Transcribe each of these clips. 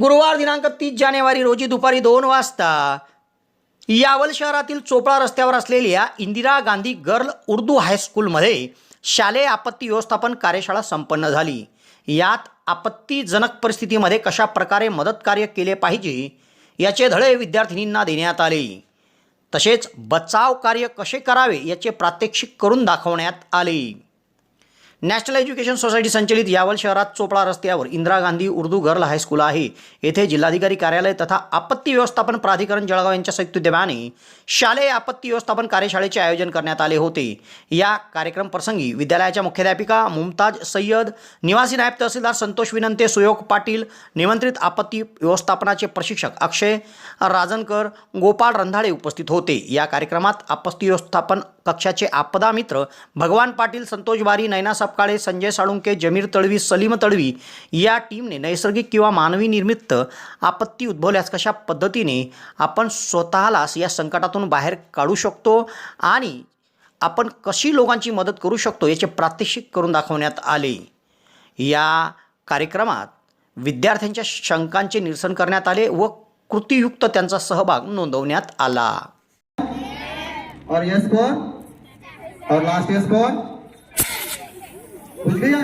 गुरुवार दिनांक तीस जानेवारी रोजी दुपारी दोन वाजता यावल शहरातील चोपळा रस्त्यावर असलेल्या इंदिरा गांधी गर्ल उर्दू हायस्कूलमध्ये शालेय आपत्ती व्यवस्थापन कार्यशाळा संपन्न झाली. यात आपत्तीजनक परिस्थितीमध्ये कशा प्रकारे मदत कार्य केले पाहिजे याचे धडे विद्यार्थिनींना देण्यात आले. तसेच बचाव कार्य कसे करावे याचे प्रात्यक्षिक करून दाखवण्यात आले. नॅशनल एज्युकेशन सोसायटी संचलित यावल शहरात चोपडा रस्त्यावर Indira Gandhi Urdu girl high school आहे. येथे जिल्हाधिकारी कार्यालय तथा आपत्ती व्यवस्थापन प्राधिकरण जळगाव यांच्या संयुक्त उद्यमाने शालेय आपत्ती व्यवस्थापन कार्यशाळेचे आयोजन करण्यात आले होते. या कार्यक्रम प्रसंगी विद्यालयाच्या मुख्याध्यापिका मुमताज सय्यद निवासी नायब तहसीलदार संतोष विनंते सुयोग पाटील निमंत्रित आपत्ती व्यवस्थापनाचे प्रशिक्षक अक्षय राजनकर गोपाळ रंधाळे उपस्थित होते. या कार्यक्रमात आपत्ती व्यवस्थापन कक्षाचे आपदा मित्र भगवान पाटील संतोष बारी नैना सपकाळे संजय साळुंके जमीर तळवी सलीम तळवी या टीमने नैसर्गिक किंवा मानवी निर्मित आपत्ती उद्भवल्यास कशा पद्धतीने आपण स्वतःलाच या संकटातून बाहेर काढू शकतो आणि आपण कशी लोकांची मदत करू शकतो याचे प्रात्यक्षिक करून दाखवण्यात आले. या कार्यक्रमात विद्यार्थ्यांच्या शंकांचे निरसन करण्यात आले व कृतीयुक्त त्यांचा सहभाग नोंदवण्यात आला. और यस कौन और लास्ट यस कौन बुझ गया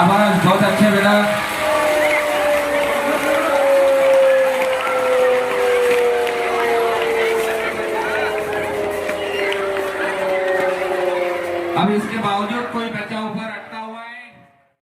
शाबाश बहुत अच्छे बेटा अब इसके बावजूद कोई बच्चा ऊपर